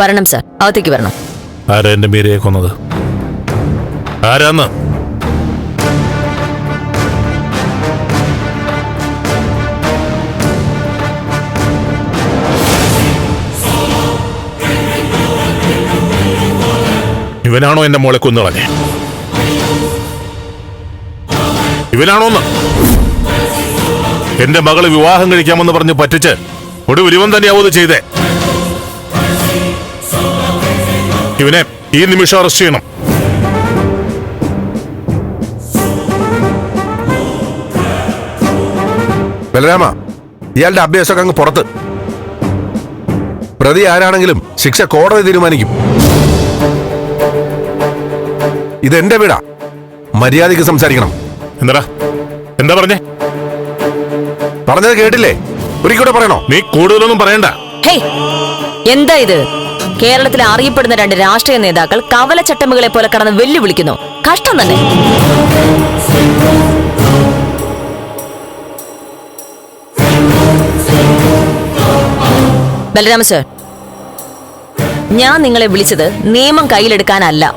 വരണം സാർ. അകത്തേക്ക് വരണം. ആരാ എന്റെ മീരയെ കൊന്നത്? ആരാന്ന്? ഇവനാണോ എന്റെ മോളെ കൊന്നുകളഞ്ഞേ ഇവനാണോന്ന്? എന്റെ മകൾ വിവാഹം കഴിക്കാമെന്ന് പറഞ്ഞ് പറ്റിച്ച് ഒടുവിൽ ഇവൻ തന്നെയാവോ ചെയ്തേ? ഇവനെ ഈ നിമിഷം അറസ്റ്റ് ചെയ്യണം. ബലരാമ ഇയാളുടെ അഭ്യാസമൊക്കെ അങ്ങ് പുറത്ത്. പ്രതി ആരാണെങ്കിലും ശിക്ഷ കോടതി തീരുമാനിക്കും. ഇതെന്റെ വീടാ. മര്യാദയ്ക്ക് സംസാരിക്കണം. എന്താ എന്താ പറഞ്ഞേ? പറഞ്ഞത് കേട്ടില്ലേ? ഒരിക്കൂടെ പറയണോ? നീ കൂടുതലൊന്നും പറയണ്ട. ഹേയ് എന്താ ഇത്? കേരളത്തിൽ അറിയപ്പെടുന്ന രണ്ട് രാഷ്ട്രീയ നേതാക്കൾ കവലച്ചട്ടമ്പുകളെ പോലെ കടന്ന് വെല്ലുവിളിക്കുന്നു. കഷ്ടം തന്നെ. ബലരാമ സർ ഞാൻ നിങ്ങളെ വിളിച്ചത് നിയമം കയ്യിലെടുക്കാനല്ല.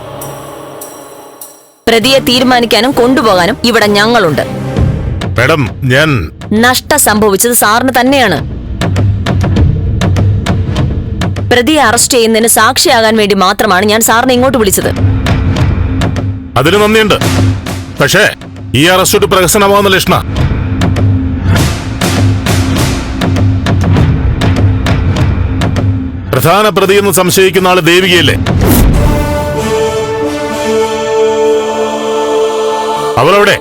പ്രതിയെ തീരുമാനിക്കാനും കൊണ്ടുപോകാനും ഇവിടെ ഞങ്ങളുണ്ട്. മാഡം ഞാൻ നഷ്ടം സംഭവിച്ചത് സാറിന് തന്നെയാണ്. പ്രതിയെ അറസ്റ്റ് ചെയ്യുന്നതിന് സാക്ഷിയാകാൻ വേണ്ടി മാത്രമാണ് ഞാൻ സാറിനെ ഇങ്ങോട്ട് വിളിച്ചത്. അതിന് നന്ദിയുണ്ട്. പക്ഷേ ഈ അറസ്റ്റ് ഒരു പ്രഹസനമാവുന്ന ലക്ഷണ. പ്രധാന പ്രതി എന്ന് സംശയിക്കുന്ന ആൾ ദേവികയല്ലേ? അവളവിടെ?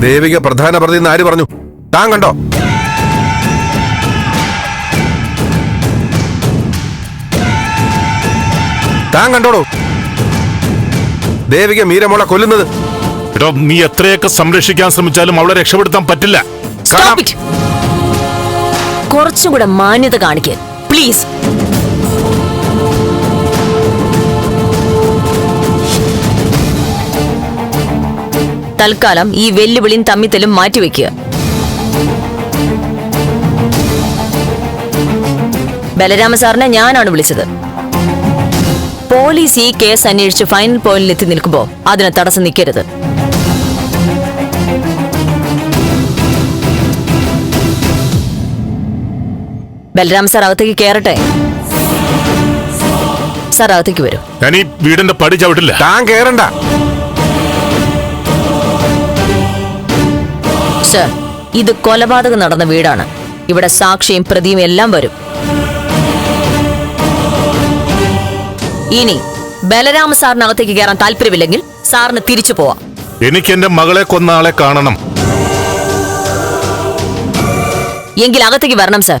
ദേവിക പ്രധാന പ്രതി എന്ന് ആര് പറഞ്ഞു? താൻ കണ്ടോ? താൻ കണ്ടോടോ? ദേവിക മീരമോളെ കൊല്ലുന്നത്. എടോ നീ എത്രയൊക്കെ സംരക്ഷിക്കാൻ ശ്രമിച്ചാലും അവളെ രക്ഷപ്പെടുത്താൻ പറ്റില്ല. Stop it. കുറച്ചും കൂടെ മാന്യത കാണിക്ക്. പ്ലീസ് തൽക്കാലം ഈ വെല്ലുവിളിയും തമ്മിത്തലും മാറ്റിവെക്കുക ബലരാമ സാറിനെ ഞാനാണ് വിളിച്ചത്. പോലീസ് ഈ കേസ് അന്വേഷിച്ച് ഫൈനൽ പോയിന്റിൽ എത്തി നിൽക്കുമ്പോ അതിന് തടസ്സം നിൽക്കരുത്. ബലരാം സാർ അകത്തേക്ക് കയറട്ടെ സാർ അകത്തേക്ക് വരും. ഞാൻ ഈ വീടിന്റെ പടി ചവിട്ടില്ല. താൻ കേറണ്ട. സർ ഇത് കൊലപാതകം നടന്ന വീടാണ്. ഇവിടെ സാക്ഷിയും പ്രതിയും എല്ലാം വരും. ഇനി ബലരാമ സാറിനകത്തേക്ക് കയറാൻ താല്പര്യമില്ലെങ്കിൽ സാറിന് തിരിച്ചു പോവാം. എനിക്ക് എന്റെ മകളെ കൊന്ന ആളെ കാണണം. എങ്കിൽ അകത്തേക്ക് വരണം സർ.